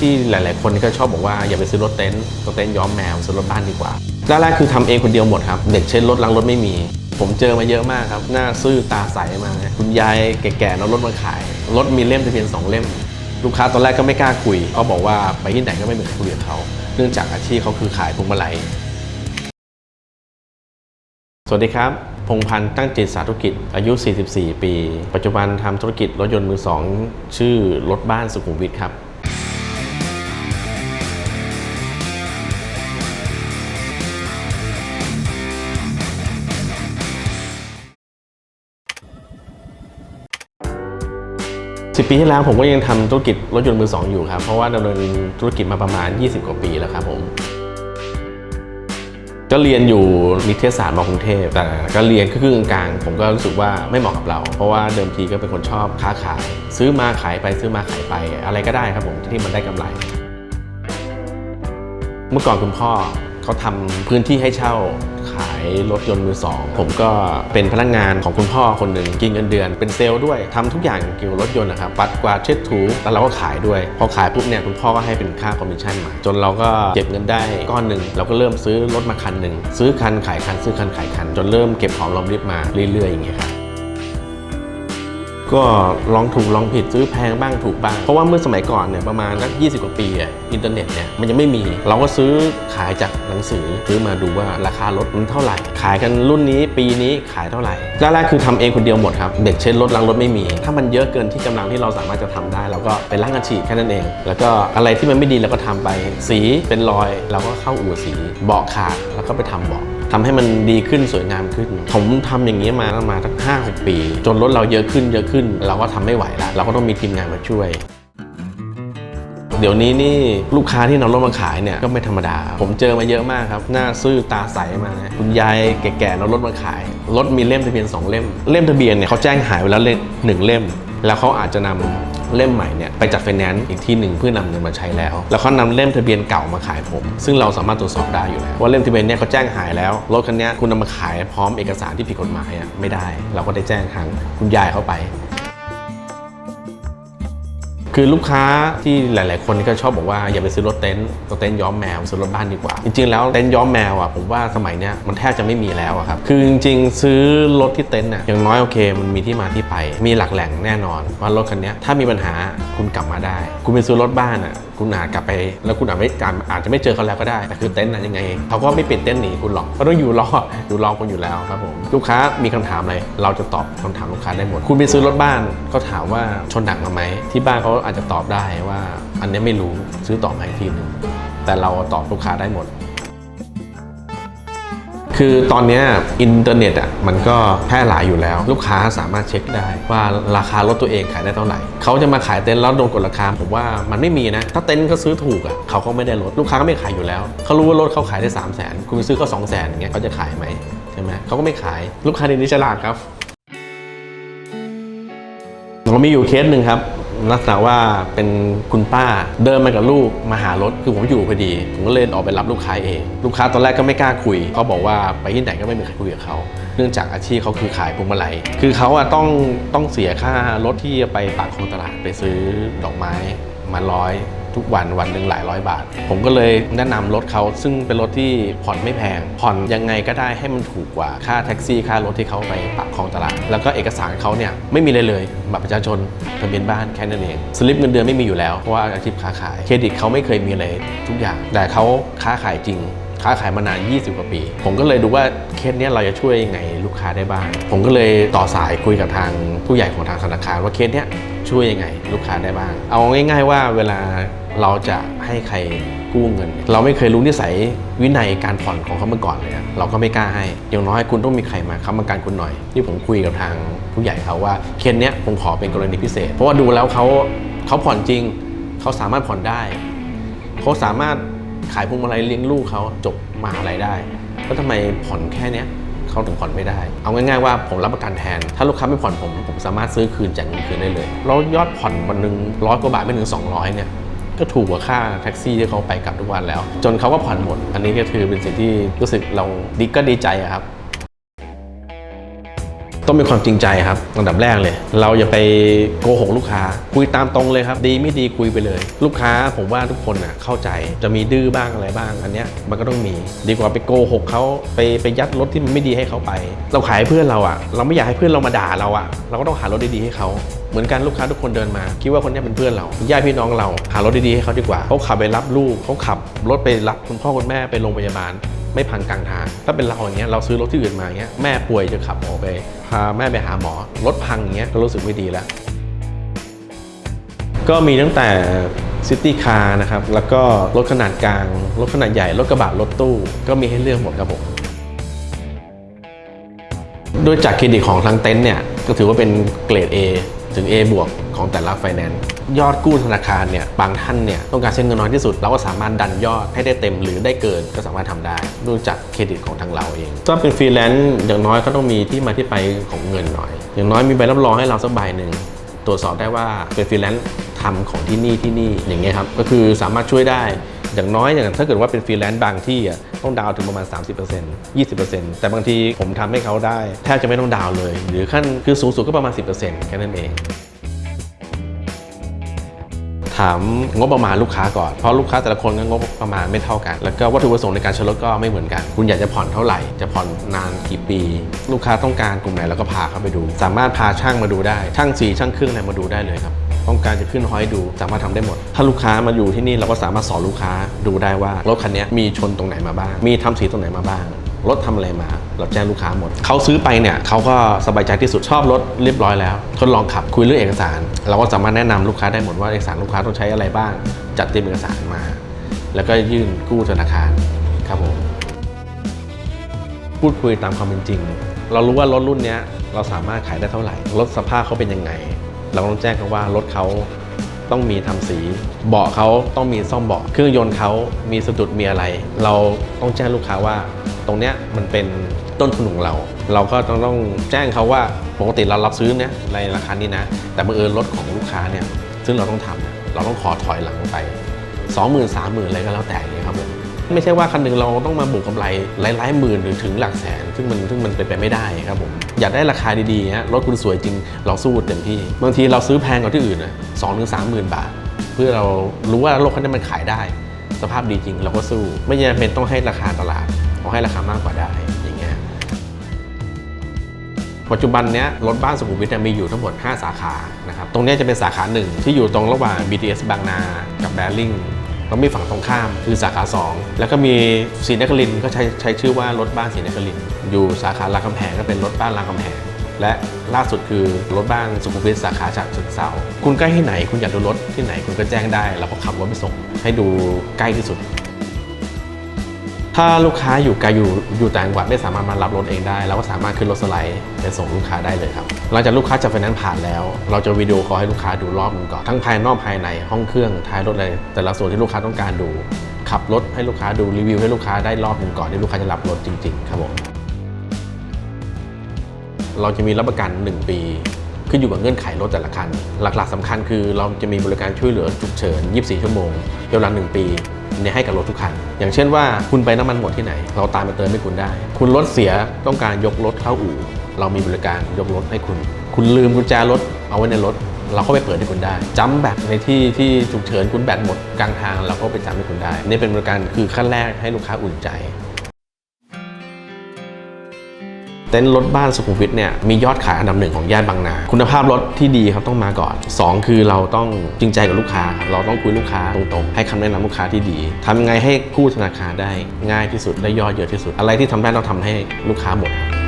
ที่หลาย ๆ คนก็ชอบบอกว่าอย่าไปซื้อรถเต็นท์รถเต็นท์ย้อมแมวซื้อรถบ้านดีกว่าแรกๆคือทำเองคนเดียวหมดครับ เด็กเช็ดรถล้างรถไม่มี ผมเจอมาเยอะมากครับ หน้าซื่อตาใสมาคุณยายแก่ๆเอารถมาขาย รถมีเล่มทะเบียนสองเล่ม ลูกค้าตอนแรกก็ไม่กล้าคุยเขาบอกว่าไปที่ไหนก็ไม่มีใครคุยกับเขาเนื่องจากอาชีพเขาคือขายพวงมาลัยสวัสดีครับ พงพันธ์ตั้งจิตสาธุกิจ อายุ 44 ปี ปัจจุบันทำธุรกิจรถยนต์มือสอง ชื่อรถบ้านสุขุมวิทครับ สิปีที่แล้วผมก็ยังทำธุรกิจรถยนต์มือสองอยู่ครับ เพราะว่าดำเนินธุรกิจมาประมาณ 20 กว่าปีแล้วครับผม ก็เรียนอยู่นิเทศศาสตร์มอกรุงเทพแต่ก็เรียนครึ่งกลาง ผมก็รู้สึกว่าไม่เหมาะกับเรา เพราะว่าเดิมทีก็เป็นคนชอบค้าขาย ซื้อมาขายไปซื้อมาขายไป อะไรก็ได้ครับผมที่มันได้กำไร เมื่อก่อนคุณพ่อเขาทำพื้นที่ให้เช่า ขายรถยนต์มือสองผมก็เป็นพนักงานของคุณพ่อคนหนึ่งกินเงินเดือน เป็นเซลล์ด้วยทำทุกอย่างเกี่ยวกับรถยนต์นะครับปัดกวาดเช็ดถูแล้วเราก็ขายด้วย พอขายปุ๊บเนี่ยคุณพ่อก็ให้เป็นค่าคอมมิชชั่นมา จนเราก็เก็บเงินได้ก้อนหนึ่งเราก็เริ่มซื้อรถมาคันหนึ่งซื้อคันขายคันซื้อคันขายคัน จนเริ่มเก็บหอมรอมริบมาเรื่อยๆอย่างเงี้ยครับ ก็ลองถูกลองผิดซื้อแพงบ้างถูกบ้าง เพราะว่าเมื่อสมัยก่อนเนี่ยประมาณนัก20กว่าปีอะอินเทอร์เน็ตเนี่ยมันยังไม่มี เราก็ซื้อขายจากหนังสือซื้อมาดูว่าราคารถมันเท่าไหร่ ขายกันรุ่นนี้ปีนี้ขายเท่าไหร่แรกๆคือทำเองคนเดียวหมดครับเด็กเช็ดรถล้างรถไม่มี ถ้ามันเยอะเกินที่กำลังที่เราสามารถจะทำได้เราก็ไปล้างกันฉีดแค่นั้นเอง แล้วก็อะไรที่มันไม่ดีเราก็ทำไปสีเป็นรอยเราก็เข้าอู่สีเบาะขาดแล้วก็ไปทำเบาะ ทำให้มันดีขึ้นสวยงามขึ้น ผมทำอย่างนี้มาประมาณสักห้าหกปี จนรถเราเยอะขึ้นเยอะขึ้น เราก็ทำไม่ไหวล้วเราก็ต้องมีทีมงานมาช่วยเดี๋ยวนี้นี่ลูกค้าที่นำรถมาขายเนี่ยก็ไม่ธรรมดา ผมเจอมาเยอะมากครับ หน้าซื่อตาใสมาคุณยายแก่ๆเอารถมาขาย รถมีเล่มทะเบียนสองเล่ม เล่มทะเบียนเนี่ยเขาแจ้งหายไปแล้วเล่มหนึ่งเล่ม แล้วเขาอาจจะนำ เล่มใหม่เนี่ยไปจัดไฟแนนซ์อีกที่หนึ่งเพื่อนำเงินมาใช้แล้ว แล้วเขานำเล่มทะเบียนเก่ามาขายผม ซึ่งเราสามารถตรวจสอบได้อยู่แล้วว่าเล่มทะเบียนเนี่ยเขาแจ้งหายแล้วรถคันนี้คุณนำมาขายพร้อมเอกสารที่ผิดกฎหมายอะไม่ได้ เราก็ได้แจ้งทางคุณยายเข้าไป คือลูกค้าที่หลาย ๆ คนก็ชอบบอกว่าอย่าไปซื้อรถเต็นท์รถเต็นท์ย้อมแมวซื้อรถบ้านดีกว่า จริง ๆ แล้วเต็นท์ย้อมแมวอะผมว่าสมัยเนี้ยมันแทบจะไม่มีแล้วครับคือจริง ๆ ซื้อรถที่เต็นท์อะอย่างน้อยโอเค มันมีที่มาที่ไป มีหลักแหล่งแน่นอนว่ารถคันนี้ถ้ามีปัญหาคุณกลับมาได้ คุณไปซื้อรถบ้านอะ คุณอาจกลับไป แล้วคุณอาจไม่อาจจะไม่เจอเขาแล้วก็ได้ แต่คือเต็นท์นั้นยังไงเขาก็ไม่ปิดเต็นท์หนีคุณหรอกเขาต้องอยู่รออยู่รอคุณอยู่แล้วครับผมลูกค้ามีคำถามอะไรเราจะตอบคำถามลูกค้าได้หมด คุณไปซื้อรถบ้านก็ถามว่าชนหนักมาไหมที่บ้านเขาอาจจะตอบได้ว่า อันนี้ไม่รู้ซื้อต่อมาอีกทีหนึ่งแต่เราตอบลูกค้าได้หมด คือตอนนี้อินเทอร์เน็ตอะมันก็แพร่หลายอยู่แล้ว ลูกค้าสามารถเช็คได้ว่าราคารถตัวเองขายได้เท่าไหร่เขาจะมาขายเต็นท์แล้วโดนกดราคาผมว่ามันไม่มีนะ ถ้าเต็นท์เขาซื้อถูกอะเขาก็ไม่ได้ลดลูกค้าก็ไม่ขายอยู่แล้วเขารู้ว่ารถเขาขายได้ 3 0 0 0 0นคุณซื้อก็2 0 0 0 0นอย่างเงี้ยเขาจะขายไหมใช่ไหมเขาก็ไม่ขายลูกค้าในนี้ฉลาดครับผมมีอยู่เคสหนึ่งครับ ลักษณะว่าเป็นคุณป้าเดินมากับลูกมาหารถคือผมอยู่พอดี ผมก็เลยออกไปรับลูกค้าเอง ลูกค้าตอนแรกก็ไม่กล้าคุยเขาบอกว่าไปที่ไหนก็ไม่มีใครคุยกับเขาเนื่องจากอาชีพเขาคือขายพวงมาลัยคือเขาอะต้องต้องเสียค่ารถที่จะไปปากคลองตลาดไปซื้อดอกไม้มาร้อย ทุกวันวันหนึ่งหลายร้อยบาท ผมก็เลยแนะนำรถเขาซึ่งเป็นรถที่ผ่อนไม่แพง ผ่อนยังไงก็ได้ให้มันถูกกว่าค่าแท็กซี่ค่ารถที่เขาไปปักคองตลาด แล้วก็เอกสารเขาเนี่ยไม่มีเลยเลยบัตรประชาชนทะเบียนบ้านแค่นั้นเองสลิปเงินเดือนไม่มีอยู่แล้วเพราะว่าอาชีพค้าขายเครดิตเขาไม่เคยมีเลยทุกอย่าง แต่เขาค้าขายจริง ค้าขายมานาน 20 กว่าปี ผมก็เลยดูว่าเคสนี้เราจะช่วยยังไงลูกค้าได้บ้าง ผมก็เลยต่อสายคุยกับทางผู้ใหญ่ของทางธนาคารว่าเคสนี้ช่วยยังไง ลูกค้าได้บ้าง เอาง่าย ๆ ว่าเวลาเราจะให้ใครกู้เงิน เราไม่เคยรู้นิสัยวินัยการผ่อนของเขามาก่อนเลยอะเราก็ไม่กล้าให้ อย่างน้อยคุณต้องมีใครมาค้ำประกันคุณหน่อย ที่ผมคุยกับทางผู้ใหญ่เขาว่าเคสเนี้ยผมขอเป็นกรณีพิเศษ เพราะว่าดูแล้วเขาเขาผ่อนจริง เขาสามารถผ่อนได้ เขาสามารถ ขายพวงมาลัยเลี้ยงลูกเขาจบมหาลัยได้แล้วทำไมผ่อนแค่เนี้ยเขาถึงผ่อนไม่ได้ เอาง่ายๆว่าผมรับประกันแทน ถ้าลูกค้าไม่ผ่อนผม ผมสามารถซื้อคืนจ่ายเงินคืนได้เลย แล้วยอดผ่อนวันหนึ่งร้อยกว่าบาทไม่ถึง 200 เนี่ย ก็ถูกกว่าค่าแท็กซี่ที่เขาไปกลับทุกวันแล้ว จนเขาก็ผ่อนหมด อันนี้ก็คือเป็นสิ่งที่รู้สึกเราดีก็ดีใจครับ ต้องมีความจริงใจครับอันดับแรกเลย เราอย่าไปโกหกลูกค้า คุยตามตรงเลยครับ ดีไม่ดีคุยไปเลย ลูกค้าผมว่าทุกคนน่ะเข้าใจจะมีดื้อบ้างอะไรบ้าง อันเนี้ยมันก็ต้องมี ดีกว่าไปโกหกเขาไปไปยัดรถที่มันไม่ดีให้เขาไป เราขายเพื่อนเราอะ เราไม่อยากให้เพื่อนเรามาด่าเราอะ เราก็ต้องหารถดีๆให้เขาเหมือนกันลูกค้าทุกคนเดินมา คิดว่าคนนี้เป็นเพื่อนเราญาติพี่น้องเราหารถดีๆให้เขาดีกว่าเขาขับไปรับลูกเขาขับรถไปรับคุณพ่อคุณแม่ไปโรงพยาบาล ไม่พังกลางทาง ถ้าเป็นเราอย่างเงี้ยเราซื้อรถที่อื่นมาเงี้ยแม่ป่วยจะขับออกไปพาแม่ไปหาหมอรถพังเงี้ยก็รู้สึกไม่ดีแล้ว ก็มีตั้งแต่ซิตี้คาร์นะครับแล้วก็รถขนาดกลาง รถขนาดใหญ่ รถกระบะรถตู้ ก็มีให้เลือกหมดครับผมโดยจากเครดิตของทางเต็นท์เนี่ยก็ถือว่าเป็นเกรด A ถึง A บวก ของแต่ละไฟแนนซ์ยอดกู้ธนาคารเนี่ยบางท่านเนี่ยต้องการใช้เงินน้อยที่สุด เราก็สามารถดันยอดให้ได้เต็มหรือได้เกินก็สามารถทำได้ดูจากเครดิตของทางเราเองถ้าเป็นฟรีแลนซ์อย่างน้อยก็ต้องมีที่มาที่ไปของเงินหน่อย อย่างน้อยมีใบรับรองให้เราสักใบหนึ่งตรวจสอบได้ว่าเป็นฟรีแลนซ์ทำของที่นี่ที่นี่อย่างเงี้ยครับก็คือสามารถช่วยได้อย่างน้อยอย่างถ้าเกิดว่าเป็นฟรีแลนซ์บางที่อะต้องดาวน์ถึงประมาณ 30% 20%แต่บางทีผมทำให้เขาได้แทบจะไม่ต้องดาวน์เลย หรือขั้นคือสูงสุดก็ประมาณ 10%แค่นั้นเอง ถามงบประมาณลูกค้าก่อนเพราะลูกค้าแต่ละคนก็งบประมาณไม่เท่ากัน แล้วก็วัตถุประสงค์ในการใช้รถก็ไม่เหมือนกัน คุณอยากจะผ่อนเท่าไหร่จะผ่อนนานกี่ปี ลูกค้าต้องการกลุ่มไหนเราก็พาเข้าไปดู สามารถพาช่างมาดูได้ช่างสีช่างเครื่องอะไรมาดูได้เลยครับต้องการจะขึ้นฮอยดูสามารถทำได้หมด ถ้าลูกค้ามาอยู่ที่นี่เราก็สามารถสอนลูกค้าดูได้ว่ารถคันนี้มีชนตรงไหนมาบ้าง มีทำสีตรงไหนมาบ้าง รถทำอะไรมา เราแจ้งลูกค้าหมด เขาซื้อไปเนี่ยเขาก็สบายใจที่สุดชอบรถเรียบร้อยแล้ว ทดลองขับคุยเรื่องเอกสาร เราก็สามารถแนะนำลูกค้าได้หมดว่าเอกสารลูกค้าต้องใช้อะไรบ้าง จัดเตรียมเอกสารมา แล้วก็ยื่นกู้ธนาคารครับผมพูดคุยตามความเป็นจริง เรารู้ว่ารถรุ่นนี้เราสามารถขายได้เท่าไหร่ รถสภาพเขาเป็นยังไง เราต้องแจ้งเขาว่ารถเขาต้องมีทำสี เบาะเขาต้องมีซ่อมเบาะ เครื่องยนต์เขามีสะดุดมีอะไร เราต้องแจ้งลูกค้าว่า รงเนี้ยมันเป็นต้นทุนของเรา เราก็ต้องต้องแจ้งเขาว่าปกติเรารับซื้อเนี่ยในราคานี้นะ แต่บังเอิญรถของลูกค้าเนี่ยซึ่งเราต้องทำเนี่ยเราต้องขอถอยหลังไปสองหมื่นสามหมื่นอะไรก็แล้วแต่อย่างเงี้ยครับผมไม่ใช่ว่าคันหนึ่งเราต้องมาบุกกำไรหลายๆหมื่นหรือถึงหลักแสน ซึ่งมันซึ่งมันเป็นไปไม่ได้ครับผมอยากได้ราคาดีๆฮะรถคุณสวยจริงเราสู้เต็มที่ บางทีเราซื้อแพงกว่าที่อื่นนะสองถึงสามหมื่นบาท เพื่อเรารู้ว่ารถคันนี้มันขายได้ สภาพดีจริงเราก็สู้ ไม่จำเป็นต้องให้ราคาตลาดเอาให้ราคามากกว่าได้อย่างเงี้ยปัจจุบันเนี้ยรถบ้านสุขุมวิทเนี่ยมีอยู่ทั้งหมด 5 สาขานะครับตรงนี้จะเป็นสาขาหนึ่งที่อยู่ตรงระหว่าง BTS บางนา กับแบริ่งแล้วมีฝั่งตรงข้ามคือสาขา 2 แล้วก็มีศรีนครินก็ใช้ใช้ชื่อว่ารถบ้านศรีนครินอยู่สาขารามคำแหงก็เป็นรถบ้านรามคำแหง และล่าสุดคือรถบ้านสุขุมวิทสาขาฉะเชิงเทราคุณใกล้ที่ไหน คุณอยากดูรถที่ไหนคุณก็แจ้งได้เราก็ขับรถไปส่ง ให้ดูใกล้ที่สุด ถ้าลูกค้าอยู่ไกลอยู่อยู่ต่างจังหวัดไม่สามารถมารับรถเองได้เราก็สามารถขึ้นรถสไลด์ไปส่งลูกค้าได้เลยครับหลังจากลูกค้าจัดไฟแนนซ์ผ่านแล้ว เราจะวิดีโอคอลให้ลูกค้าดูรอบหนึงก่อนทั้งภายนอกภายในห้องเครื่องท้ายรถอะไรแต่ละส่วนที่ลูกค้าต้องการดูขับรถให้ลูกค้าดูรีวิวให้ลูกค้าได้รอบหนึ่งก่อนที่ลูกค้าจะรับรถจริง ๆ ครับผม เราจะมีรับประกัน 1 ปี ขึ้นอยู่กับเงื่อนไขรถแต่ละคัน หลักๆสำคัญคือเราจะมีบริการช่วยเหลือฉุกเฉิน 24 ชั่วโมงเวลา1 ปีเนี่ยให้กับรถทุกคัน อย่างเช่นว่าคุณไปน้ำมันหมดที่ไหน เราตามไปเติมให้คุณได้ คุณรถเสียต้องการยกรถเข้าอู่ เรามีบริการยกรถให้คุณ คุณลืมกุญแจรถเอาไว้ในรถ เราก็ไปเปิดให้คุณได้จำแบตในที่ที่ฉุกเฉินคุณแบตหมดกลางทางเราก็ไปจำให้คุณได้ นี่เป็นบริการคือขั้นแรกให้ลูกค้าอุ่นใจ เต็นท์รถบ้านสุขุมวิทเนี่ยมียอดขายอันดับหนึ่งของย่านบางนา คุณภาพรถที่ดีครับต้องมาก่อน 2 คือเราต้องจริงใจกับลูกค้าครับเราต้องคุยลูกค้าตรงๆ ให้คำแนะนำลูกค้าที่ดีทำยังไงให้กู้ธนาคารได้ง่ายที่สุดได้ยอดเยอะที่สุด อะไรที่ทำได้เราทำให้ลูกค้าหมดครับ